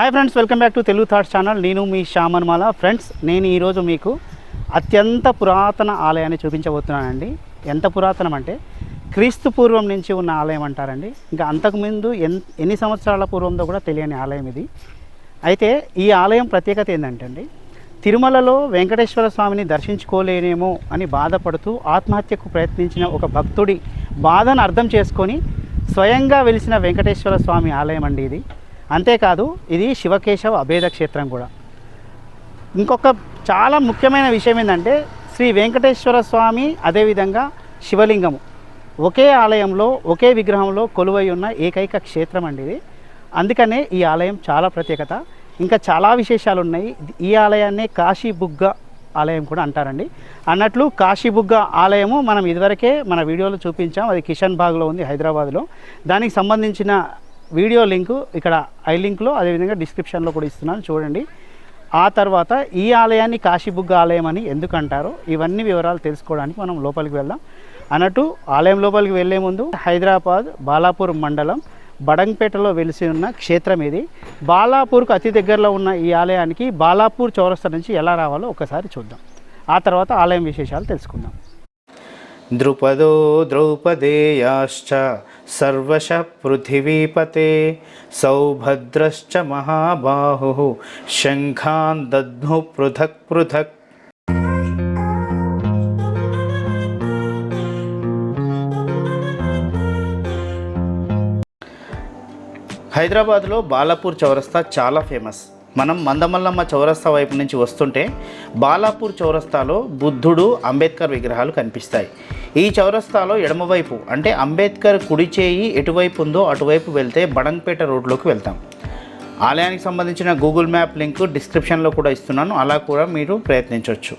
Hi friends welcome back to Telugu thoughts channel నేను మీ శ్యామన్మాల. Friends నేను ఈరోజు మీకు అత్యంత పురాతన ఆలయాన్ని చూపించబోతున్నానండి. ఎంత పురాతనం అంటే క్రీస్తు పూర్వం నుంచి ఉన్న ఆలయం అంటారండి. ఇంకా అంతకుముందు ఎన్ ఎన్ని సంవత్సరాల పూర్వంతో కూడా తెలియని ఆలయం ఇది. అయితే ఈ ఆలయం ప్రత్యేకత ఏంటంటే అండి తిరుమలలో వెంకటేశ్వర స్వామిని దర్శించుకోలేనేమో అని బాధపడుతూ ఆత్మహత్యకు ప్రయత్నించిన ఒక భక్తుడి బాధను అర్థం చేసుకొని స్వయంగా వెలిసిన వెంకటేశ్వర స్వామి ఆలయం అండి ఇది. అంతేకాదు ఇది శివకేశవ అభేద క్షేత్రం కూడా. ఇంకొక చాలా ముఖ్యమైన విషయం ఏంటంటే శ్రీ వెంకటేశ్వర స్వామి అదేవిధంగా శివలింగము. ఒకే ఆలయంలో ఒకే విగ్రహంలో కొలువై ఉన్న ఏకైక క్షేత్రం అండి ఇది. అందుకనే ఈ ఆలయం చాలా ప్రత్యేకత. ఇంకా చాలా విశేషాలు ఉన్నాయి ఈ ఆలయాన్నే కాశీబుగ్గ ఆలయం కూడా అంటారండి. అన్నట్లు కాశీబుగ్గ ఆలయము మనం ఇదివరకే మన వీడియోలో చూపించాం. అది కిషన్ బాగ్లో ఉంది హైదరాబాద్లో. దానికి సంబంధించిన వీడియో లింకు ఇక్కడ ఐ లింక్లో అదేవిధంగా డిస్క్రిప్షన్లో కూడా ఇస్తున్నాను చూడండి. ఆ తర్వాత ఈ ఆలయాన్ని కాశీబుగ్గ ఆలయం అని ఎందుకు అంటారో ఇవన్నీ వివరాలు తెలుసుకోవడానికి మనం లోపలికి వెళ్దాం. అన్నట్టు ఆలయం లోపలికి వెళ్ళే ముందు హైదరాబాద్ బాలాపూర్ మండలం బడంగపేటలో వెలిసి ఉన్న క్షేత్రం ఇది. బాలాపూర్కు అతి దగ్గరలో ఉన్న ఈ ఆలయానికి బాలాపూర్ చౌరస్తా నుంచి ఎలా రావాలో ఒకసారి చూద్దాం. ఆ తర్వాత ఆలయం విశేషాలు తెలుసుకుందాం. ద్రుపదో ద్రౌపదేయాశ్చ సర్వశ పృథివీపతే సౌభద్రశ్చ మహాబాహు శంఖాన్ దద్ము పృథక్ పృథక్. హైదరాబాద్లో బాలాపూర్ చౌరస్తా చాలా ఫేమస్. మనం మందమల్లమ్మ చౌరస్తా వైపు నుంచి వస్తుంటే బాలాపూర్ చౌరస్తాలో బుద్ధుడు అంబేద్కర్ విగ్రహాలు కనిపిస్తాయి. ఈ చౌరస్తాలో ఎడమవైపు అంటే అంబేద్కర్ కుడి చేయి ఎటువైపు ఉందో అటువైపు వెళ్తే బడంగ్పేట రోడ్లోకి వెళ్తాం. ఆలయానికి సంబంధించిన గూగుల్ మ్యాప్ లింక్ డిస్క్రిప్షన్లో కూడా ఇస్తున్నాను. అలా కూడా మీరు ప్రయత్నించవచ్చు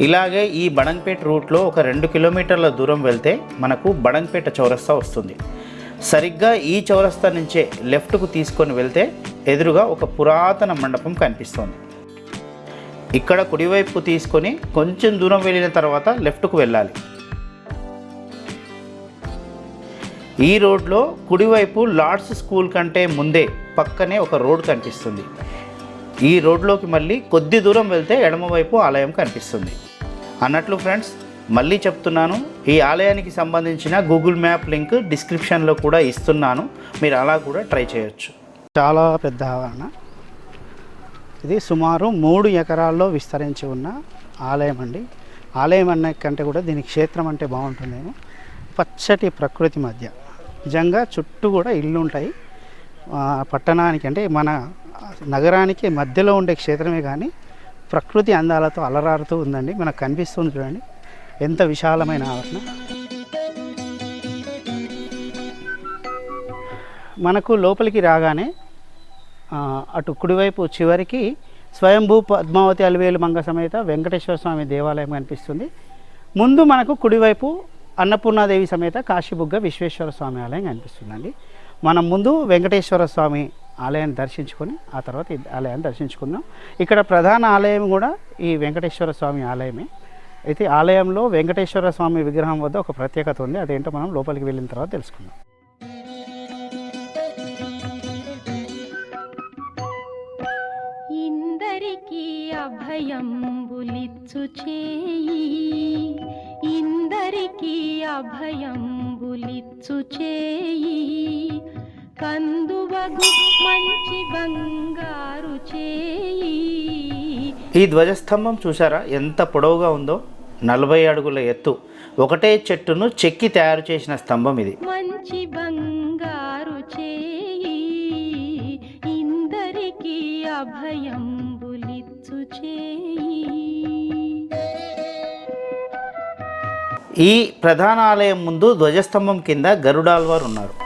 ఇలాగే ఈ బడంగ్పేట రూట్లో ఒక రెండు కిలోమీటర్ల దూరం వెళ్తే మనకు బడంగ్పేట చౌరస్తా వస్తుంది. సరిగ్గా ఈ చౌరస్తా నుంచే లెఫ్ట్కు తీసుకొని వెళ్తే ఎదురుగా ఒక పురాతన మండపం కనిపిస్తుంది. ఇక్కడ కుడివైపు తీసుకొని కొంచెం దూరం వెళ్ళిన తర్వాత లెఫ్ట్కు వెళ్ళాలి. ఈ రోడ్లో కుడివైపు లార్డ్స్ స్కూల్ కంటే ముందే పక్కనే ఒక రోడ్ కనిపిస్తుంది. ఈ రోడ్లోకి మళ్ళీ కొద్ది దూరం వెళ్తే ఎడమవైపు ఆలయం కనిపిస్తుంది. అన్నట్లు ఫ్రెండ్స్ మళ్ళీ చెప్తున్నాను ఈ ఆలయానికి సంబంధించిన గూగుల్ మ్యాప్ లింక్ డిస్క్రిప్షన్లో కూడా ఇస్తున్నాను. మీరు అలా కూడా ట్రై చేయొచ్చు. చాలా పెద్ద ఆవరణ. ఇది సుమారు మూడు ఎకరాల్లో విస్తరించి ఉన్న ఆలయం అండి. ఆలయం అన్న కంటే కూడా దీని క్షేత్రం అంటే బాగుంటుందేమో పచ్చటి ప్రకృతి మధ్య. నిజంగా చుట్టూ కూడా ఇల్లు ఉంటాయి. పట్టణానికి అంటే మన నగరానికి మధ్యలో ఉండే క్షేత్రమే కానీ ప్రకృతి అందాలతో అలరారుతూ ఉందండి. మనకు కనిపిస్తుంది చూడండి. ఎంత విశాలమైన ఆవరణ. మనకు లోపలికి రాగానే అటు కుడివైపు చివరికి స్వయంభూ పద్మావతి అలివేలు మంగ సమేత వెంకటేశ్వర స్వామి దేవాలయం కనిపిస్తుంది. ముందు మనకు కుడివైపు అన్నపూర్ణాదేవి సమేత కాశీబుగ్గ విశ్వేశ్వర స్వామి ఆలయం కనిపిస్తుందండి. మనం ముందు వెంకటేశ్వర స్వామి ఆలయాన్ని దర్శించుకొని ఆ తర్వాత ఈ ఆలయాన్ని దర్శించుకుందాం. ఇక్కడ ప్రధాన ఆలయం కూడా ఈ వెంకటేశ్వర స్వామి ఆలయమే. అయితే ఆలయంలో వెంకటేశ్వర స్వామి విగ్రహం వద్ద ఒక ప్రత్యేకత ఉంది. అదేంటో మనం లోపలికి వెళ్ళిన తర్వాత తెలుసుకుందాం. ఇందరికీ అభయంబులిచ్చు చేయి ఇందరికీ అభయంబులిచ్చు చేయి కందువగు మంచి బంగారు చేయి. ఈ ధ్వజస్తంభం చూసారా ఎంత పొడవుగా ఉందో? నలభై అడుగుల ఎత్తు. ఒకటే చెట్టును చెక్కి తయారు చేసిన స్తంభం ఇది. మంచి బంగారు చేయి. ఇందరికీ అభయంబులిచ్చు చేయి. ఈ ప్రధాన ఆలయం ముందు ధ్వజస్తంభం కింద గరుడాల్వారు ఉన్నారు.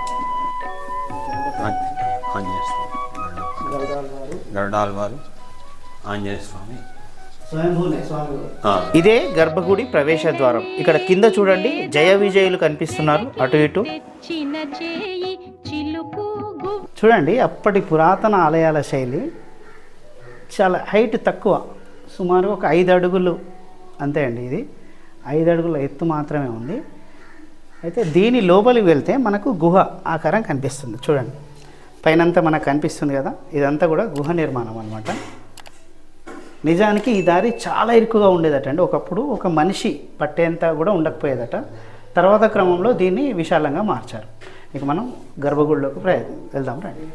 గరుడాల వారు. ఆంజనేయ స్వామి. ఇదే గర్భగుడి ప్రవేశ ద్వారం. ఇక్కడ కింద చూడండి జయ విజయులు కనిపిస్తున్నారు. అటు ఇటు. చూడండి అప్పటి పురాతన ఆలయాల శైలి చాలా హైట్ తక్కువ. సుమారు ఒక ఐదు అడుగులు. అంతే అండి ఇది. ఐదు అడుగుల ఎత్తు మాత్రమే ఉంది. అయితే దీని లోపలికి వెళ్తే మనకు గుహ ఆకారం కనిపిస్తుంది. చూడండి. పైనంతా మనకు కనిపిస్తుంది కదా ఇదంతా కూడా గుహ నిర్మాణం అనమాట నిజానికి ఈ దారి చాలా ఇరుకుగా ఉండేదట అండి ఒకప్పుడు ఒక మనిషి పట్టేంత కూడా ఉండకపోయేదట. తర్వాత క్రమంలో దీన్ని విశాలంగా మార్చారు. ఇక మనం గర్భగుడిలోకి ప్రయత్నం వెళ్దాం రండి.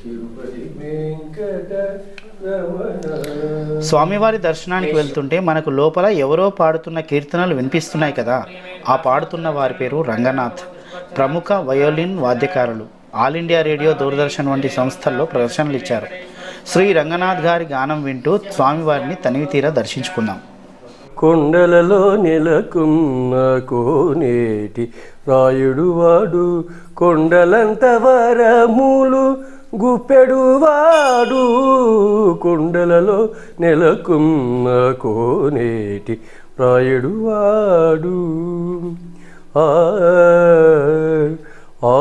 తిరుపతి వెంకట స్వామివారి దర్శనానికి వెళ్తుంటే మనకు లోపల ఎవరో పాడుతున్న కీర్తనలు వినిపిస్తున్నాయి కదా. ఆ పాడుతున్న వారి పేరు రంగనాథ్. ప్రముఖ వయోలిన్ వాద్యకారులు ఆల్ ఇండియా రేడియో దూరదర్శన్ వంటి సంస్థల్లో ప్రదర్శనలు ఇచ్చారు. శ్రీ రంగనాథ్ గారి గానం వింటూ స్వామివారిని తనివి తీరా దర్శించుకుందాం. కొండలలో నెలకున్న కోనేటి రాయుడు వాడు కొండలంత వరములు గుప్పెడు వాడు కొండలలో నెలకున్న కోనేటి రాయుడు వాడు ఆ ఆ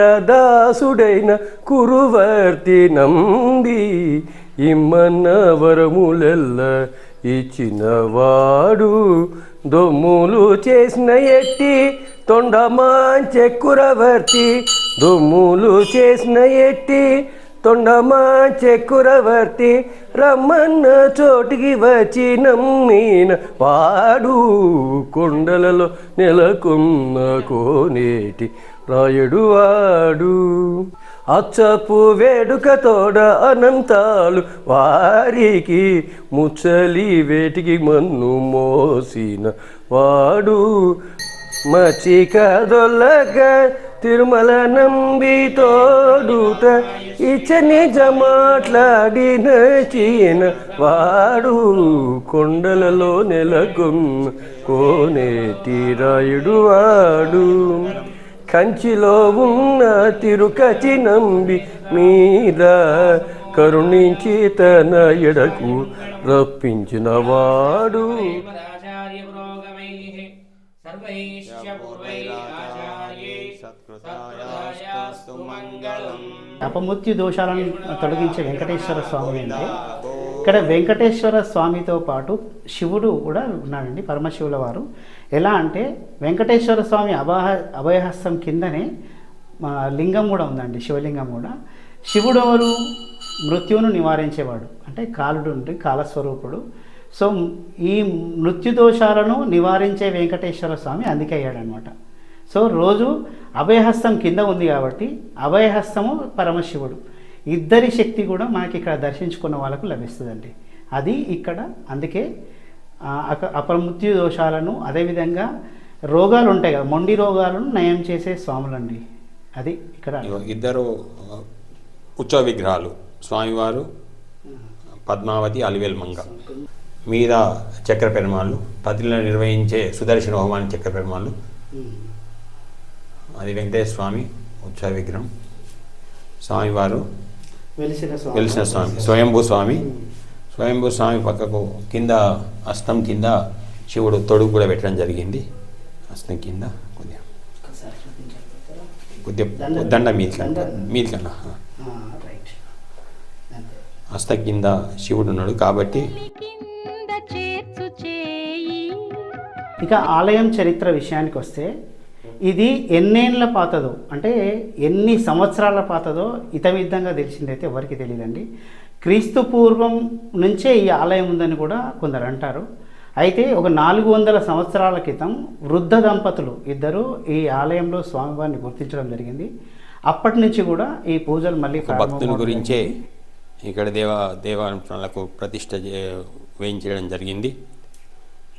కుమ్మరదాసుడైన కురువర్తి నంది ఇమ్మన్న వరములెల్ల ఇచ్చినవాడు దుమ్ములు చేసిన ఎట్టి తొండమాంచెక్కురవర్తి దుమ్ములు చేసిన ఎట్టి తొండమాచెక్కురవర్తి రమ్మన్న చోటికి వచ్చి నమ్మిన వాడు కొండలలో నెలకొన్న కోనేటి రాయుడు వాడు. అచ్చపు వేడుకతోడ అనంతాలు వారికి ముచ్చలి వేటికి మన్ను మోసిన వాడు మచిక దొల్లక తిరుమల నంబి తోడుట ఇచ్చ నిజ మాట్లాడిన చీన వాడు కొండలలో నెలకొన్న కోనే తీరాయుడు వాడు. కంచిలో ఉన్న తిరుకచి నంబి మీద కరుణించి తన ఎడకు రప్పించిన వాడు ఆచార్య పురోగమైః సర్వైశ్చ పూర్వైః ఆచార్యైః సత్కృతాయాస్తు మంగళం అపమృత్యు దోషాలను తొలగించే వెంకటేశ్వర స్వామి అంటే ఇక్కడ వెంకటేశ్వర స్వామితో పాటు శివుడు కూడా ఉన్నాడండి పరమశివుల వారు. ఎలా అంటే వెంకటేశ్వర స్వామి అభయ అభయహస్తం కిందనే మా లింగం కూడా ఉందండి శివలింగం కూడా. శివుడు ఎవరు? మృత్యువును నివారించేవాడు. అంటే కాలుడు ఉండి కాలస్వరూపుడు. సో ఈ మృత్యు దోషాలను నివారించే వెంకటేశ్వర స్వామి అందుకే అయ్యాడనమాట. సో రోజు అభయహస్తం కింద ఉంది కాబట్టి అభయహస్తము పరమశివుడు. ఇద్దరి శక్తి కూడా మనకి ఇక్కడ దర్శించుకున్న వాళ్ళకు లభిస్తుందండి. అది ఇక్కడ అందుకే అపమృత్యు దోషాలను అదేవిధంగా రోగాలు ఉంటాయి కదా మొండి రోగాలను నయం చేసే స్వాములండి. అది ఇక్కడ ఇద్దరు ఉత్సవ విగ్రహాలు. స్వామివారు పద్మావతి అలివేల్ మంగ. మీద చక్ర పెరుమాళ్ళు పతిలో నిర్వహించే సుదర్శన హోమాన్ని చక్ర పెరుమాళ్ళు అది వెంకటేశ్వర స్వామి ఉత్సవ విగ్రహం. స్వామివారు వెలిసిన స్వామి. వెలిసిన స్వామి. స్వయంభూ స్వామి. స్వయంభూ స్వామి పక్కకు కింద అస్తం కింద శివుడు తొడుగు కూడా పెట్టడం జరిగింది. అస్తం కింద కొద్దిగా? కొద్దిగా దండ. మీదికన్నా. మీదికన్నా హస్త కింద శివుడు ఉన్నాడు కాబట్టి ఇక ఆలయం చరిత్ర విషయానికి వస్తే ఇది ఎన్నేళ్ళ పాతదో అంటే ఎన్ని సంవత్సరాల పాతదో ఇతవిధంగా తెలిసిందైతే ఎవరికి తెలియదండి క్రీస్తు పూర్వం నుంచే ఈ ఆలయం ఉందని కూడా కొందరు అంటారు. అయితే ఒక నాలుగు వందల సంవత్సరాల క్రితం వృద్ధ దంపతులు ఇద్దరు ఈ ఆలయంలో స్వామివారిని గుర్తించడం జరిగింది. అప్పటి నుంచి కూడా ఈ పూజలు మళ్ళీ ప్రారంభమవడం గురించే. ఇక్కడ దేవ దేవాలయాలకు ప్రతిష్ట వేయించడం జరిగింది.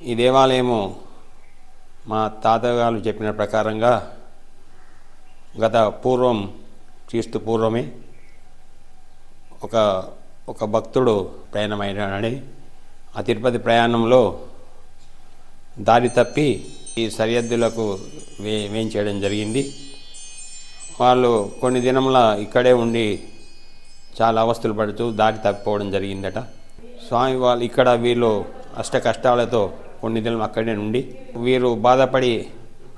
ఈ దేవాలయము మా తాతగారు చెప్పిన ప్రకారంగా గత పూర్వం క్రీస్తు పూర్వమే ఒక ఒక భక్తుడు ప్రయాణమైనాడని ఆ తిరుపతి ప్రయాణంలో దారి తప్పి ఈ సరిహద్దులకు వే వేయించేయడం జరిగింది. వాళ్ళు కొన్ని దినముల ఇక్కడే ఉండి చాలా అవస్థలు పడుతూ దారి తప్పిపోవడం జరిగిందట. స్వామి వాళ్ళు ఇక్కడ వీళ్ళు అష్ట కష్టాలతో కొన్ని దినం అక్కడే నుండి వీరు బాధపడి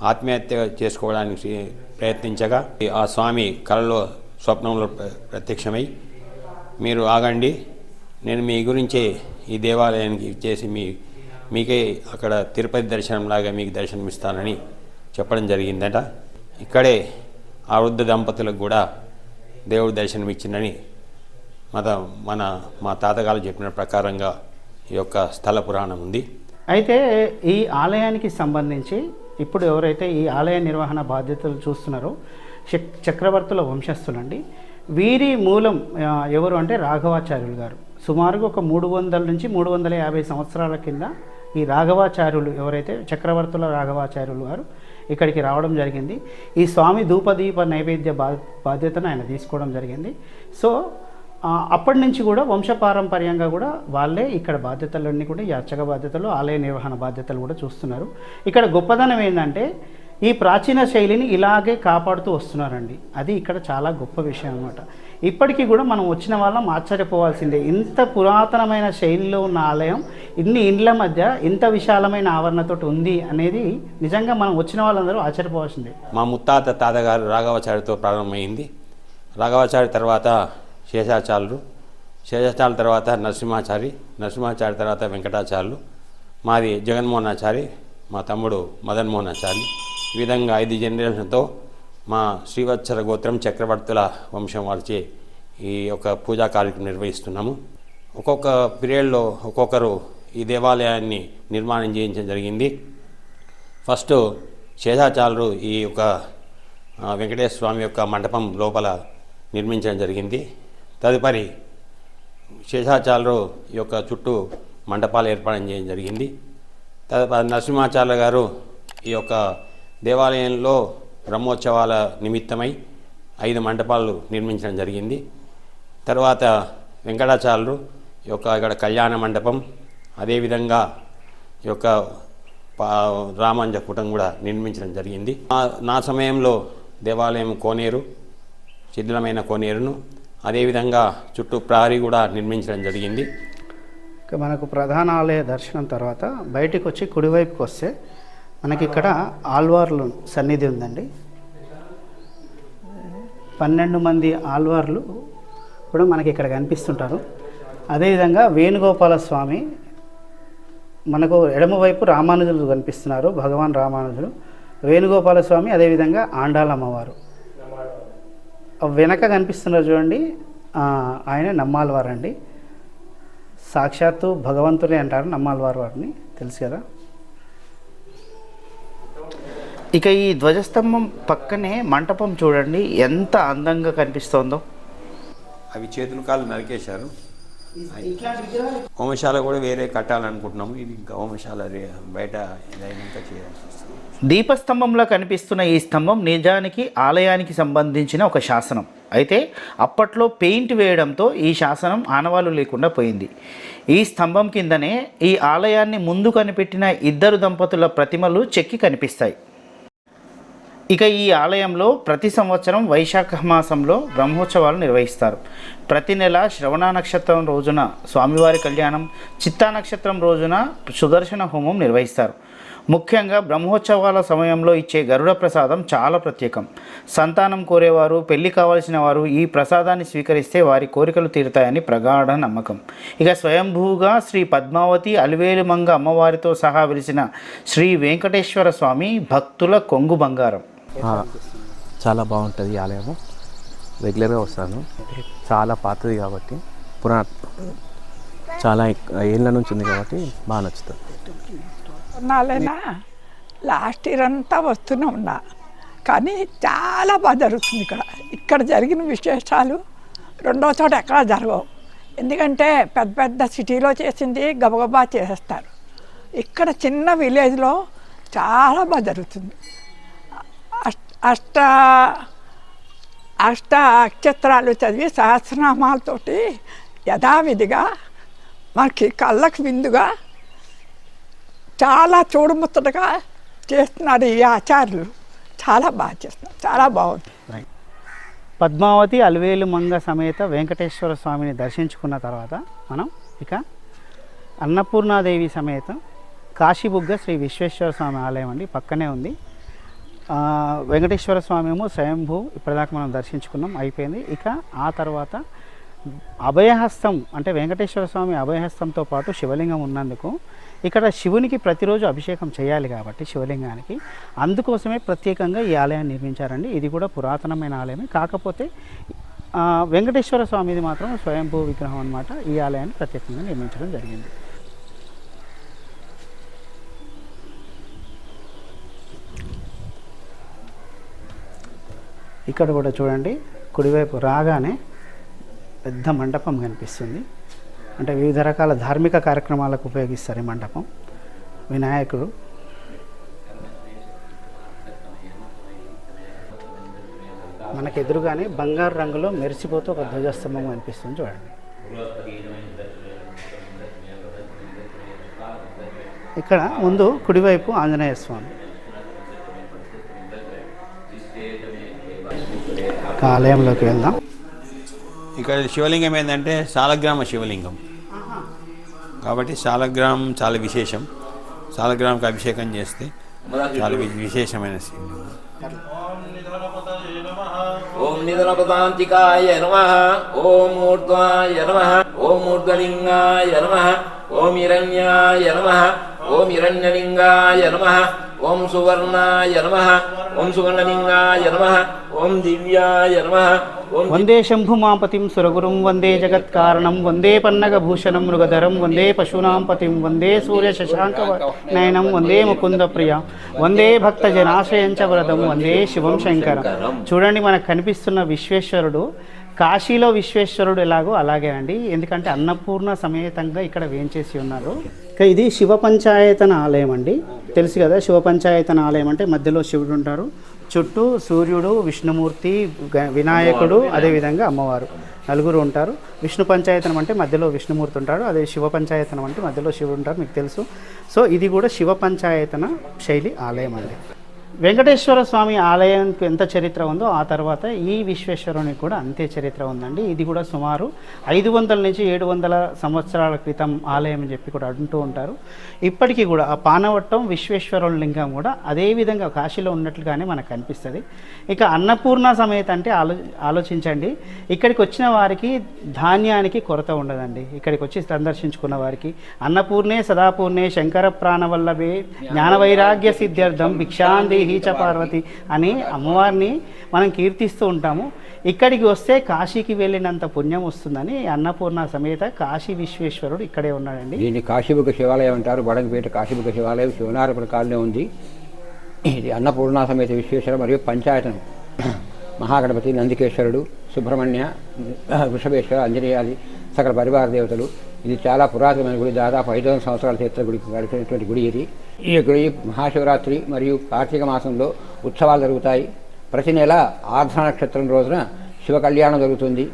ఆత్మహత్య చేసుకోవడానికి ప్రయత్నించగా ఆ స్వామి కలలో స్వప్నంలో ప్ర- ప్రత్యక్షమై మీరు ఆగండి నేను మీ గురించే ఈ దేవాలయానికి చేసి మీ మీకే అక్కడ తిరుపతి దర్శనంలాగా మీకు దర్శనం ఇస్తానని చెప్పడం జరిగిందట. ఇక్కడే ఆ వృద్ధ దంపతులకు కూడా దేవుడు దర్శనం ఇచ్చిందని మత మన మా తాతగారు చెప్పిన ప్రకారంగా ఈ యొక్క స్థల పురాణం ఉంది. అయితే ఈ ఆలయానికి సంబంధించి ఇప్పుడు ఎవరైతే ఈ ఆలయ నిర్వహణ బాధ్యతలు చూస్తున్నారో చక్రవర్తుల వంశస్థులండి వీరి మూలం ఎవరు అంటే రాఘవాచార్యులు గారు. సుమారుగా ఒక మూడు వందల నుంచి మూడు వందల యాభై సంవత్సరాల కింద ఈ రాఘవాచార్యులు ఎవరైతే చక్రవర్తుల రాఘవాచార్యులు గారు ఇక్కడికి రావడం జరిగింది. ఈ స్వామి ధూపదీప నైవేద్య బా బాధ్యతను ఆయన తీసుకోవడం జరిగింది. సో అప్పటి నుంచి కూడా వంశపారంపర్యంగా కూడా వాళ్ళే ఇక్కడ బాధ్యతలన్నీ కూడా ఈ అర్చక బాధ్యతలు ఆలయ నిర్వహణ బాధ్యతలు కూడా చూస్తున్నారు. ఇక్కడ గొప్పదనం ఏంటంటే ఈ ప్రాచీన శైలిని ఇలాగే కాపాడుతూ వస్తున్నారండి. అది ఇక్కడ చాలా గొప్ప విషయం అనమాట ఇప్పటికీ కూడా మనం వచ్చిన వాళ్ళం ఆశ్చర్యపోవాల్సిందే. ఇంత పురాతనమైన శైలిలో ఉన్న ఆలయం ఇన్ని ఇండ్ల మధ్య ఇంత విశాలమైన ఆవరణతో ఉంది అనేది నిజంగా మనం వచ్చిన వాళ్ళందరూ ఆశ్చర్యపోవాల్సిందే. మా ముత్తాత తాతగారు రాఘవాచార్యతో ప్రారంభమైంది. రాఘవాచార్య తర్వాత శేషాచార్యులు. శేషాచార్యుల తర్వాత నరసింహాచారి నరసింహాచారి తర్వాత వెంకటాచార్యులు. మాది జగన్మోహనాచారి మా తమ్ముడు మదన్ మోహనాచారి ఈ విధంగా ఐదు జనరేషన్తో మా శ్రీవత్సర గోత్రం చక్రవర్తుల వంశం వారిచే ఈ యొక్క పూజా కార్యక్రమం నిర్వహిస్తున్నాము. ఒక్కొక్క పీరియడ్లో ఒక్కొక్కరు ఈ దేవాలయాన్ని నిర్మాణం చేయించడం జరిగింది. ఫస్ట్ శేషాచార్యులు ఈ యొక్క వెంకటేశ్వర స్వామి యొక్క మండపం లోపల నిర్మించడం జరిగింది. తదుపరి శేషాచార్యులు ఈ యొక్క చుట్టూ మండపాలు ఏర్పాటు చేయడం జరిగింది. తదుపరి నరసింహాచార్య గారు ఈ యొక్క దేవాలయంలో బ్రహ్మోత్సవాల నిమిత్తమై ఐదు మండపాలు నిర్మించడం జరిగింది. తర్వాత వెంకటాచార్యులు ఈ యొక్క ఇక్కడ కళ్యాణ మండపం అదేవిధంగా ఈ యొక్క పా- రామాంజ కూటం కూడా నిర్మించడం జరిగింది. నా- నా సమయంలో దేవాలయం కోనేరు శిథిలమైన కోనేరును అదేవిధంగా చుట్టూ ప్రహరీ కూడా నిర్మించడం జరిగింది. ఇక మనకు ప్రధాన ఆలయ దర్శనం తర్వాత బయటికి వచ్చి కుడివైపుకి వస్తే మనకి ఇక్కడ ఆల్వార్లు సన్నిధి ఉందండి. పన్నెండు మంది ఆల్వార్లు కూడా మనకి ఇక్కడ కనిపిస్తుంటారు. అదేవిధంగా వేణుగోపాల స్వామి మనకు ఎడమవైపు రామానుజులు కనిపిస్తున్నారు భగవాన్ రామానుజులు. వేణుగోపాల స్వామి అదేవిధంగా ఆండాలమ్మవారు వెనక కనిపిస్తున్నారు చూడండి. ఆయన నమ్మాలవారు అండి సాక్షాత్తు భగవంతుడే అంటారు నమ్మాలవారు వారిని. తెలుసు కదా? ఇక ఈ ధ్వజస్తంభం పక్కనే మంటపం చూడండి. ఎంత అందంగా కనిపిస్తోందో. అవి చేతులు కాళ్ళు నరికేశారు. హోమశాల కూడా వేరే కట్టాలనుకుంటున్నాము. ఇది ఇంకా హోమశాల రే- బయట ఇదైనాక చేయాల్సి వస్తుంది. దీపస్తంభంలో కనిపిస్తున్న ఈ స్తంభం నిజానికి ఆలయానికి సంబంధించిన ఒక శాసనం. అయితే అప్పట్లో పెయింట్ వేయడంతో ఈ శాసనం ఆనవాలు లేకుండా పోయింది. ఈ స్తంభం కిందనే ఈ ఆలయాన్ని ముందు కనిపెట్టిన ఇద్దరు దంపతుల ప్రతిమలు చెక్కి కనిపిస్తాయి. ఇక ఈ ఆలయంలో ప్రతి సంవత్సరం వైశాఖ మాసంలో బ్రహ్మోత్సవాలు నిర్వహిస్తారు. ప్రతి నెల శ్రవణ నక్షత్రం రోజున స్వామివారి కళ్యాణం చిత్తా నక్షత్రం రోజున సుదర్శన హోమం నిర్వహిస్తారు. ముఖ్యంగా బ్రహ్మోత్సవాల సమయంలో ఇచ్చే గరుడ ప్రసాదం చాలా ప్రత్యేకం. సంతానం కోరేవారు పెళ్ళి కావలసిన వారు ఈ ప్రసాదాన్ని స్వీకరిస్తే వారి కోరికలు తీరుతాయని ప్రగాఢ నమ్మకం. ఇక స్వయంభూగా శ్రీ పద్మావతి అలివేలుమంగ అమ్మవారితో సహా వెలిసిన శ్రీ వెంకటేశ్వర స్వామి భక్తుల కొంగు బంగారం. చాలా బాగుంటుంది ఈ ఆలయము. రెగ్యులర్గా వస్తాను. చాలా పాతది కాబట్టి పురా చాలా ఏళ్ళ నుంచి ఉంది కాబట్టి బాగా నచ్చుతుంది. నాలైనా లాస్ట్ ఇయర్ అంతా వస్తూనే ఉన్నా. కానీ చాలా బాగా జరుగుతుంది ఇక్కడ. ఇక్కడ జరిగిన విశేషాలు రెండో చోట ఎక్కడా జరగవు. ఎందుకంటే పెద్ద పెద్ద సిటీలో చేసింది గబగబా చేసేస్తారు. ఇక్కడ చిన్న విలేజ్లో చాలా బాగా జరుగుతుంది. అష్ట అష్ట అష్ట నక్షత్రాలు చదివి సహస్రనామాలతోటి యథావిధిగా మనకి కళ్ళకు విందుగా చాలా చూడముచ్చటగా చేస్తున్నారు ఈ ఆచార్యులు. చాలా బాగా చేస్తున్నారు. చాలా బాగుంది. పద్మావతి అలివేలు మంగ సమేత వెంకటేశ్వర స్వామిని దర్శించుకున్న తర్వాత మనం ఇక అన్నపూర్ణాదేవి సమేత కాశీబుగ్గ శ్రీ విశ్వేశ్వర స్వామి ఆలయం అండి. పక్కనే ఉంది. వెంకటేశ్వర స్వామి ఏమో స్వయంభూ ఇప్పటిదాకా మనం దర్శించుకున్నాం. అయిపోయింది. ఇక ఆ తర్వాత అభయహస్తం అంటే వెంకటేశ్వర స్వామి అభయహస్తంతో పాటు శివలింగం ఉన్నందుకు ఇక్కడ శివునికి ప్రతిరోజు అభిషేకం చేయాలి కాబట్టి శివలింగానికి. అందుకోసమే ప్రత్యేకంగా ఈ ఆలయాన్ని నిర్మించారండి. ఇది కూడా పురాతనమైన ఆలయమే. కాకపోతే వెంకటేశ్వర స్వామిది మాత్రం స్వయంభూ విగ్రహం అన్నమాట. ఈ ఆలయాన్ని ప్రత్యేకంగా నిర్మించడం జరిగింది. ఇక్కడ కూడా చూడండి కుడివైపు రాగానే పెద్ద మండపం కనిపిస్తుంది. అంటే వివిధ రకాల ధార్మిక కార్యక్రమాలకు ఉపయోగిస్తారు ఈ మండపం. వినాయకుడు. మనకు ఎదురుగానే బంగారు రంగులో మెరిసిపోతూ ఒక ధ్వజస్తంభం కనిపిస్తుంది చూడండి. ఇక్కడ ముందు కుడివైపు ఆంజనేయ స్వామి. ఆలయంలోకి వెళ్దాం. ఇక్కడ శివలింగం ఏంటంటే సాలగ్రామ శివలింగం. కాబట్టి సాలగ్రామం చాలా విశేషం. సాలగ్రామంకి అభిషేకం చేస్తే చాలా వి- విశేషమైన శివలింగం ఓం నిధనపదాంతికాయ నమ. ఓం ఊర్ధ్వాయ నమ. ఓం ఊర్ధ్వలింగాయ నమ. ఓం హిరణ్యాయ నమ. ఓం హిరణ్యలింగాయ నమ. ఓం సువర్ణాయ నమ. ఓం సువర్ణలింగాయ నమ. ఓం దివ్యాయ నమ. వందే శంభుమాపతిం సురగురుం వందే జగత్కారణం వందే పన్నగభూషణం మృగధరం. వందే పశూనాం పతిం. వందే సూర్య శశాంక నయనం. వందే ముకుంద ప్రియ. వందే భక్త జనాశ్రయం చ వరదం వందే శివం శంకరం. చూడండి మనకు కనిపిస్తున్న విశ్వేశ్వరుడు కాశీలో విశ్వేశ్వరుడు ఎలాగో అలాగే అండి. ఎందుకంటే అన్నపూర్ణ సమేతంగా ఇక్కడ వేంచేసి ఉన్నారు. ఇది శివ పంచాయతన ఆలయం అండి. తెలుసు కదా శివ పంచాయతన ఆలయం అంటే మధ్యలో శివుడు ఉంటారు. చుట్టూ సూర్యుడు విష్ణుమూర్తి వినాయకుడు. అదేవిధంగా అమ్మవారు నలుగురు ఉంటారు. విష్ణు పంచాయతనం అంటే మధ్యలో విష్ణుమూర్తి ఉంటాడు. అదే శివ పంచాయతనం అంటే మధ్యలో శివుడు ఉంటారు మీకు తెలుసు. సో ఇది కూడా శివ పంచాయతన శైలి ఆలయం అండి. వెంకటేశ్వర స్వామి ఆలయానికి ఎంత చరిత్ర ఉందో ఆ తర్వాత ఈ విశ్వేశ్వరునికి కూడా అంతే చరిత్ర ఉందండి. ఇది కూడా సుమారు ఐదు వందల నుంచి ఏడు వందల సంవత్సరాల క్రితం ఆలయం అని చెప్పి కూడా అంటూ ఉంటారు. ఇప్పటికీ కూడా ఆ పానవట్టం విశ్వేశ్వరుల లింగం కూడా అదే విధంగా కాశీలో ఉన్నట్లుగానే మనకు కనిపిస్తుంది. ఇక అన్నపూర్ణ సమేత అంటే ఆలో ఆలోచించండి. ఇక్కడికి వచ్చిన వారికి ధాన్యానికి కొరత ఉండదండి. ఇక్కడికి వచ్చి సందర్శించుకున్న వారికి అన్నపూర్ణే సదాపూర్ణే శంకర ప్రాణవల్లభే జ్ఞానవైరాగ్య సిద్ధ్యర్థం భిక్షాందేహి చ పార్వతి అని అమ్మవారిని మనం కీర్తిస్తూ ఉంటాము. ఇక్కడికి వస్తే కాశీకి వెళ్ళినంత పుణ్యం వస్తుందని అన్నపూర్ణ సమేత కాశీ విశ్వేశ్వరుడు ఇక్కడే ఉన్నాడండి. దీన్ని కాశీబుగ్గ శివాలయం అంటారు. బడంగపేట కాశీబుగ్గ శివాలయం శివనారపుర కాలనీ ఉంది. ఇది అన్నపూర్ణ సమేత విశ్వేశ్వర మరియు పంచాయతనం. మహాగణపతి నందికేశ్వరుడు సుబ్రహ్మణ్య వృషభేశ్వర అంజనేయాది సకల పరివార దేవతలు. ఇది చాలా పురాతనమైన గుడి. దాదాపు ఐదు వందల సంవత్సరాల చరిత్ర గుడికి గడిపినటువంటి గుడి ఇది. ఈ ఈ మహాశివరాత్రి మరియు కార్తీక మాసంలో ఉత్సవాలు జరుగుతాయి. ప్రతి నెల ఆర్ధ నక్షత్రం రోజున శివ కళ్యాణం జరుగుతుంది.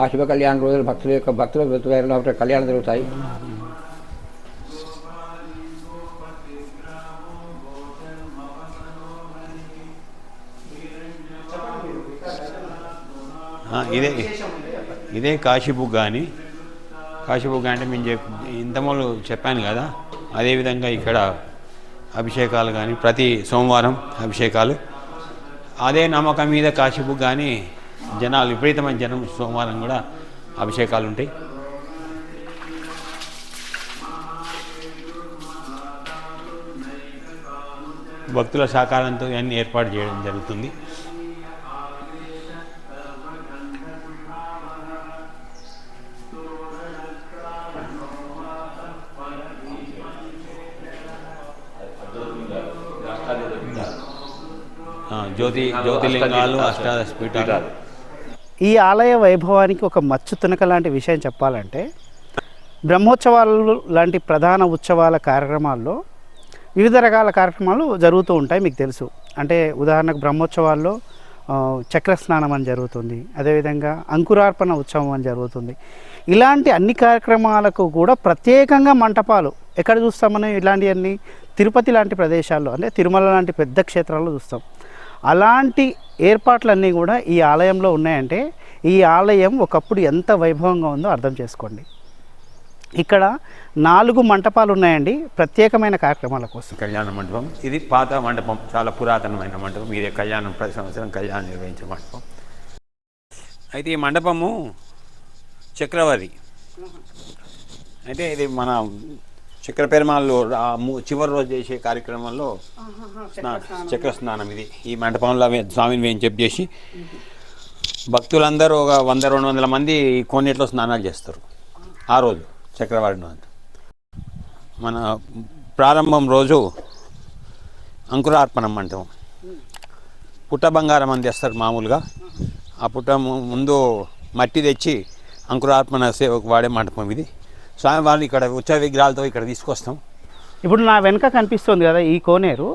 ఆ శివ కళ్యాణం రోజున భక్తుల యొక్క భక్తుల భక్తుల కళ్యాణం జరుగుతాయి. ఇదే ఇదే కాశీబుగ్గ అని. కాశీబుగ్గ అంటే మేము చెప్ ఇంతమూలు చెప్పాను కదా అదేవిధంగా ఇక్కడ అభిషేకాలు కానీ ప్రతి సోమవారం అభిషేకాలు. అదే నమ్మకం మీద కాశీపు కానీ జనాలు విపరీతమైన జనం సోమవారం కూడా అభిషేకాలు ఉంటాయి. భక్తుల సహకారంతో ఇవన్నీ ఏర్పాటు చేయడం జరుగుతుంది. జ్యోతి జ్యోతిలింగాలు అష్టాదశ పీఠాలు. ఈ ఆలయ వైభవానికి ఒక మచ్చు తునక లాంటి విషయం చెప్పాలంటే బ్రహ్మోత్సవాలు లాంటి ప్రధాన ఉత్సవాల కార్యక్రమాల్లో వివిధ రకాల కార్యక్రమాలు జరుగుతూ ఉంటాయి మీకు తెలుసు. అంటే ఉదాహరణకు బ్రహ్మోత్సవాల్లో చక్ర స్నానం అని జరుగుతుంది. అదేవిధంగా అంకురార్పణ ఉత్సవం అని జరుగుతుంది. ఇలాంటి అన్ని కార్యక్రమాలకు కూడా ప్రత్యేకంగా మంటపాలు ఎక్కడ చూస్తాం మనం? ఇలాంటివన్నీ తిరుపతి లాంటి ప్రదేశాల్లో అంటే తిరుమల లాంటి పెద్ద క్షేత్రాల్లో చూస్తాం. అలాంటి ఏర్పాట్లన్నీ కూడా ఈ ఆలయంలో ఉన్నాయంటే ఈ ఆలయం ఒకప్పుడు ఎంత వైభవంగా ఉందో అర్థం చేసుకోండి. ఇక్కడ నాలుగు మంటపాలు ఉన్నాయండి ప్రత్యేకమైన కార్యక్రమాల కోసం. కళ్యాణ మండపం. ఇది పాత మండపం చాలా పురాతనమైన మండపం. ఇదే కళ్యాణం ప్రతి సంవత్సరం కళ్యాణం నిర్వహించే మండపం. అయితే ఈ మండపము చక్రవర్తి. అయితే ఇది మన చక్ర పెరుమాళ్ళు చివరి రోజు చేసే కార్యక్రమంలో చక్ర స్నానం ఇది. ఈ మండపంలో స్వామిని వేయం చెప్పి చేసి భక్తులందరూ ఒక వంద రెండు వందల మంది కోనేటిలో స్నానాలు చేస్తారు. ఆ రోజు చక్రవారి రోజు మన ప్రారంభం రోజు అంకురార్పణం అంటాం పుట్ట బంగారం అని తెస్తారు మామూలుగా. ఆ పుట్ట ముందు మట్టి తెచ్చి అంకురార్పణ సేవకు వాడే మండపం ఇది. స్వామివారిని ఇక్కడ ఉచ్చ విగ్రహాలతో ఇక్కడ తీసుకొస్తాం. ఇప్పుడు నా వెనుక కనిపిస్తుంది కదా ఈ కోనేరు.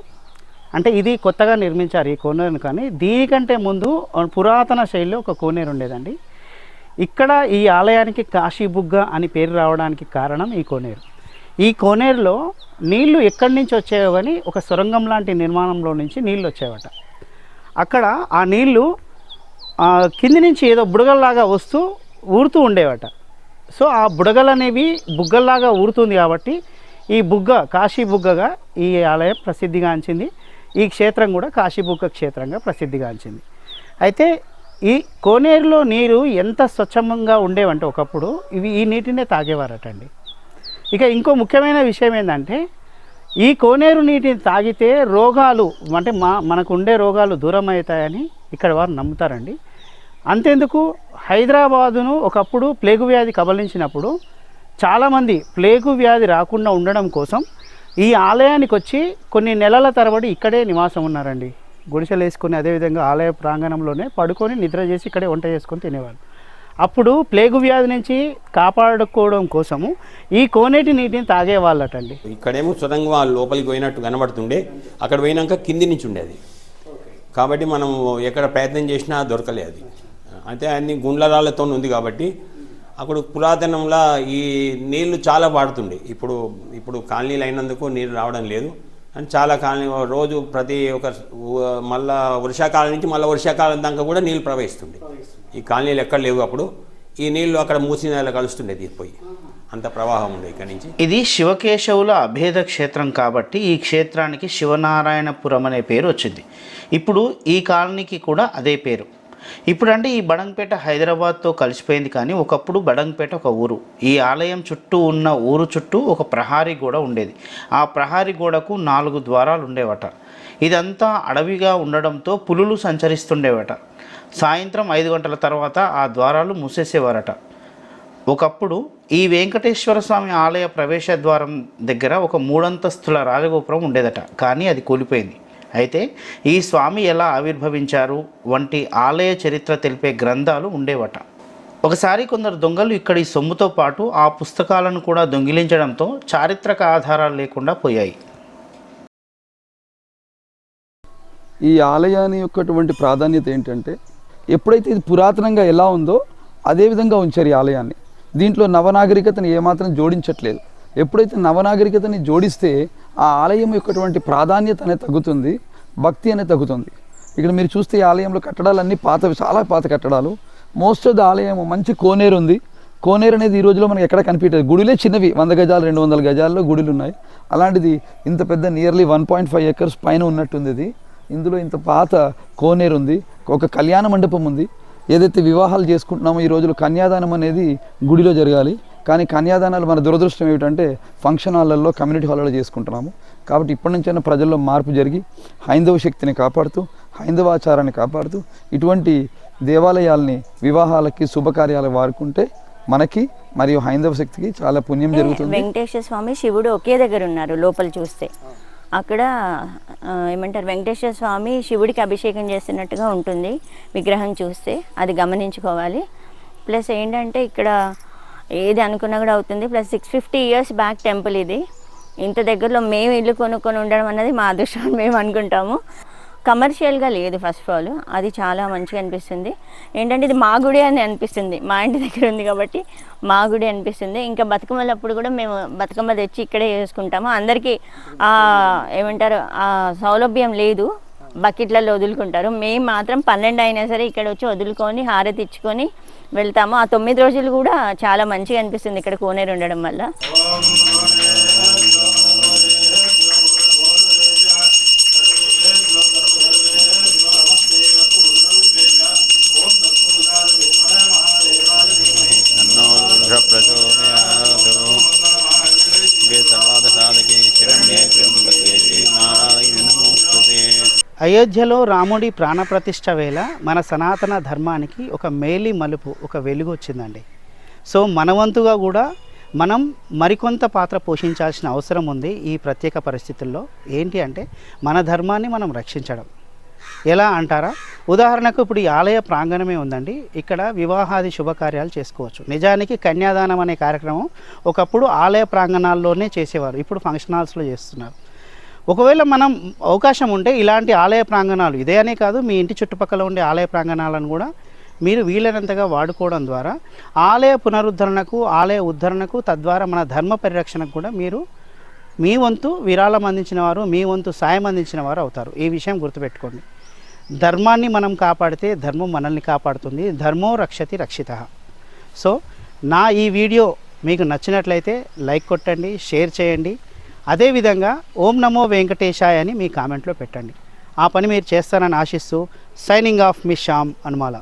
అంటే ఇది కొత్తగా నిర్మించారు ఈ కోనేరుని కానీ దీనికంటే ముందు పురాతన శైలిలో ఒక కోనేరు ఉండేదండి. ఇక్కడ ఈ ఆలయానికి కాశీబుగ్గ అని పేరు రావడానికి కారణం ఈ కోనేరు. ఈ కోనేరులో నీళ్ళు ఎక్కడి నుంచి వచ్చాయో కానీ ఒక సొరంగం లాంటి నిర్మాణంలో నుంచి నీళ్ళు వచ్చేవట. అక్కడ ఆ నీళ్ళు కింది నుంచి ఏదో బుడగల్లాగా వస్తూ ఊరుతూ ఉండేవట. సో ఆ బుడగలు అనేవి బుగ్గల్లాగా ఊరుతుంది కాబట్టి ఈ బుగ్గ కాశీ బుగ్గగా ఈ ఆలయం ప్రసిద్ధిగాంచింది ఈ క్షేత్రం కూడా కాశీబుగ్గ క్షేత్రంగా ప్రసిద్ధిగాంచింది అయితే ఈ కోనేరులో నీరు ఎంత స్వచ్ఛంగా ఉండేవంటే ఒకప్పుడు ఇవి ఈ నీటినే తాగేవారటండి. ఇక ఇంకో ముఖ్యమైన విషయం ఏంటంటే ఈ కోనేరు నీటిని తాగితే రోగాలు అంటే మా మనకు ఉండే రోగాలు దూరం అవుతాయని ఇక్కడ వారు నమ్ముతారండి. అంతెందుకు హైదరాబాదును ఒకప్పుడు ప్లేగు వ్యాధి కబలించినప్పుడు చాలామంది ప్లేగు వ్యాధి రాకుండా ఉండడం కోసం ఈ ఆలయానికి వచ్చి కొన్ని నెలల తరబడి ఇక్కడే నివాసం ఉన్నారండి. గుడిసెలు వేసుకుని అదేవిధంగా ఆలయ ప్రాంగణంలోనే పడుకొని నిద్ర చేసి ఇక్కడే వంట చేసుకొని తినేవాళ్ళు. అప్పుడు ప్లేగు వ్యాధి నుంచి కాపాడుకోవడం కోసము ఈ కోనేటి నీటిని తాగేవాళ్ళటండి. ఇక్కడేమో సొరంగం లోపలికి పోయినట్టు కనబడుతుండే. అక్కడ పోయినాక కింది నుంచి ఉండేది. కాబట్టి మనం ఎక్కడ ప్రయత్నం చేసినా దొరకలే అది. అయితే అన్ని గుండ్లరాళ్ళతో ఉంది కాబట్టి అప్పుడు పురాతనంలో ఈ నీళ్ళు చాలా వాడుతుండే. ఇప్పుడు ఇప్పుడు కాలనీలు అయినందుకు నీళ్ళు రావడం లేదు. అని చాలా కాలనీ రోజు ప్రతి ఒక మళ్ళా వర్షాకాలం నుంచి మళ్ళీ వర్షాకాలం దాకా కూడా నీళ్ళు ప్రవహిస్తుండే. ఈ కాలనీలు ఎక్కడ లేవు అప్పుడు. ఈ నీళ్ళు అక్కడ మూసి నెల కలుస్తుండే తీరిపోయి అంత ప్రవాహం ఉండే ఇక్కడి నుంచి. ఇది శివకేశవుల అభేద క్షేత్రం కాబట్టి ఈ క్షేత్రానికి శివనారాయణపురం అనే పేరు వచ్చింది. ఇప్పుడు ఈ కాలనీకి కూడా అదే పేరు. ఇప్పుడంటే ఈ బడంగపేట హైదరాబాద్తో కలిసిపోయింది కానీ ఒకప్పుడు బడంగపేట ఒక ఊరు. ఈ ఆలయం చుట్టూ ఉన్న ఊరు చుట్టూ ఒక ప్రహారీ గోడ ఉండేది. ఆ ప్రహారీ గోడకు నాలుగు ద్వారాలు ఉండేవట. ఇదంతా అడవిగా ఉండడంతో పులులు సంచరిస్తుండేవట. సాయంత్రం ఐదు గంటల తర్వాత ఆ ద్వారాలు మూసేసేవారట. ఒకప్పుడు ఈ వెంకటేశ్వర స్వామి ఆలయ ప్రవేశ ద్వారం దగ్గర ఒక మూడంతస్తుల రాజగోపురం ఉండేదట. కానీ అది కూలిపోయింది. అయితే ఈ స్వామి ఎలా ఆవిర్భవించారు? వంటి ఆలయ చరిత్ర తెలిపే గ్రంథాలు ఉండేవట. ఒకసారి కొందరు దొంగలు ఇక్కడి సొమ్ముతో పాటు ఆ పుస్తకాలను కూడా దొంగిలించడంతో చారిత్రక ఆధారాలు లేకుండా పోయాయి. ఈ ఆలయాన్ని యొక్కటువంటి ప్రాధాన్యత ఏంటంటే ఎప్పుడైతే ఇది పురాతనంగా ఎలా ఉందో అదే విధంగా ఉంచారు ఈ ఆలయాన్ని. దీంట్లో నవనాగరికతను ఏమాత్రం జోడించట్లేదు. ఎప్పుడైతే నవనాగరికతని జోడిస్తే ఆ ఆలయం యొక్కటువంటి ప్రాధాన్యత అనేది తగ్గుతుంది భక్తి అనేది తగ్గుతుంది. ఇక్కడ మీరు చూస్తే ఈ ఆలయంలో కట్టడాలన్నీ పాతవి చాలా పాత కట్టడాలు. మోస్ట్ ఆఫ్ ద ఆలయం మంచి కోనేరు ఉంది. కోనేరు అనేది ఈ రోజులో మనకి ఎక్కడ కనిపించదు గుడిలే చిన్నవి వంద గజాలు రెండు వందల గజాల్లో గుడులు ఉన్నాయి. అలాంటిది ఇంత పెద్ద nearly one point five acres పైన ఉన్నట్టుంది ఇది. ఇందులో ఇంత పాత కోనేరు ఉంది. ఒక కళ్యాణ మండపం ఉంది. ఏదైతే వివాహాలు చేసుకుంటున్నామో ఈ రోజులో కన్యాదానం అనేది గుడిలో జరగాలి. కానీ కన్యాదానాలు మన దురదృష్టం ఏమిటంటే ఫంక్షన్ హాళ్ళల్లో కమ్యూనిటీ హాల్లో చేసుకుంటున్నాము. కాబట్టి ఇప్పటి నుంచైనా ప్రజల్లో మార్పు జరిగి హైందవ శక్తిని కాపాడుతూ హైందవాచారాన్ని కాపాడుతూ ఇటువంటి దేవాలయాల్ని వివాహాలకి శుభకార్యాలకు వాడుకుంటే మనకి మరియు హైందవ శక్తికి చాలా పుణ్యం జరుగుతుంది. వెంకటేశ్వర స్వామి శివుడు ఒకే దగ్గర ఉన్నారు లోపల చూస్తే. అక్కడ ఏమంటారు వెంకటేశ్వర స్వామి శివుడికి అభిషేకం చేస్తున్నట్టుగా ఉంటుంది విగ్రహం చూస్తే. అది గమనించుకోవాలి. ప్లస్ ఏంటంటే ఇక్కడ ఏది అనుకున్నా కూడా అవుతుంది. Plus six fifty years back temple ఇది. ఇంత దగ్గరలో మేము ఇల్లు కొనుక్కొని ఉండడం అన్నది మా అదృష్టం మేము అనుకుంటాము. కమర్షియల్గా లేదు ఫస్ట్ ఆఫ్ ఆల్ అది చాలా మంచిగా అనిపిస్తుంది. ఏంటంటే ఇది మా గుడి అని అనిపిస్తుంది. మా ఇంటి దగ్గర ఉంది కాబట్టి మా గుడి అనిపిస్తుంది. ఇంకా బతుకమ్మలప్పుడు కూడా మేము బతుకమ్మ తెచ్చి ఇక్కడే చేసుకుంటాము. అందరికీ ఏమంటారు ఆ సౌలభ్యం లేదు. బకెట్లలో వదులుకుంటారు. మేము మాత్రం పన్నెండు అయినా సరే ఇక్కడ వచ్చి వదులుకొని హారతి ఇచ్చుకొని వెళ్తాము. ఆ తొమ్మిది రోజులు కూడా చాలా మంచిగా అనిపిస్తుంది ఇక్కడ కోనేరు ఉండడం వల్ల. అయోధ్యలో రాముడి ప్రాణప్రతిష్ఠ వేళ మన సనాతన ధర్మానికి ఒక మేలి మలుపు ఒక వెలుగు వచ్చిందండి. సో మనవంతుగా కూడా మనం మరికొంత పాత్ర పోషించాల్సిన అవసరం ఉంది ఈ ప్రత్యేక పరిస్థితుల్లో. ఏంటి అంటే మన ధర్మాన్ని మనం రక్షించడం. ఎలా అంటారా? ఉదాహరణకు ఇప్పుడు ఈ ఆలయ ప్రాంగణమే ఉందండి. ఇక్కడ వివాహాది శుభకార్యాలు చేసుకోవచ్చు. నిజానికి కన్యాదానం అనే కార్యక్రమం ఒకప్పుడు ఆలయ ప్రాంగణాల్లోనే చేసేవారు. ఇప్పుడు ఫంక్షన్ హాల్స్లో చేస్తున్నారు. ఒకవేళ మనం అవకాశం ఉంటే ఇలాంటి ఆలయ ప్రాంగణాలు ఇదే అనే కాదు మీ ఇంటి చుట్టుపక్కల ఉండే ఆలయ ప్రాంగణాలను కూడా మీరు వీలైనంతగా వాడుకోవడం ద్వారా ఆలయ పునరుద్ధరణకు ఆలయ ఉద్ధరణకు తద్వారా మన ధర్మ పరిరక్షణకు కూడా మీరు మీ వంతు విరాళం అందించిన వారు మీ వంతు సాయం అందించిన వారు అవుతారు. ఈ విషయం గుర్తుపెట్టుకోండి. ధర్మాన్ని మనం కాపాడితే ధర్మం మనల్ని కాపాడుతుంది. ధర్మో రక్షతి రక్షిత. సో నా ఈ వీడియో మీకు నచ్చినట్లయితే లైక్ కొట్టండి షేర్ చేయండి. అదేవిధంగా ఓం నమో వెంకటేశాయ అని మీ కామెంట్లో పెట్టండి. ఆ పని మీరు చేస్తారని ఆశిస్తూ సైనింగ్ ఆఫ్ మీ శ్యామ్ అనుమాల.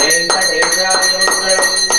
వెంకటేశాయ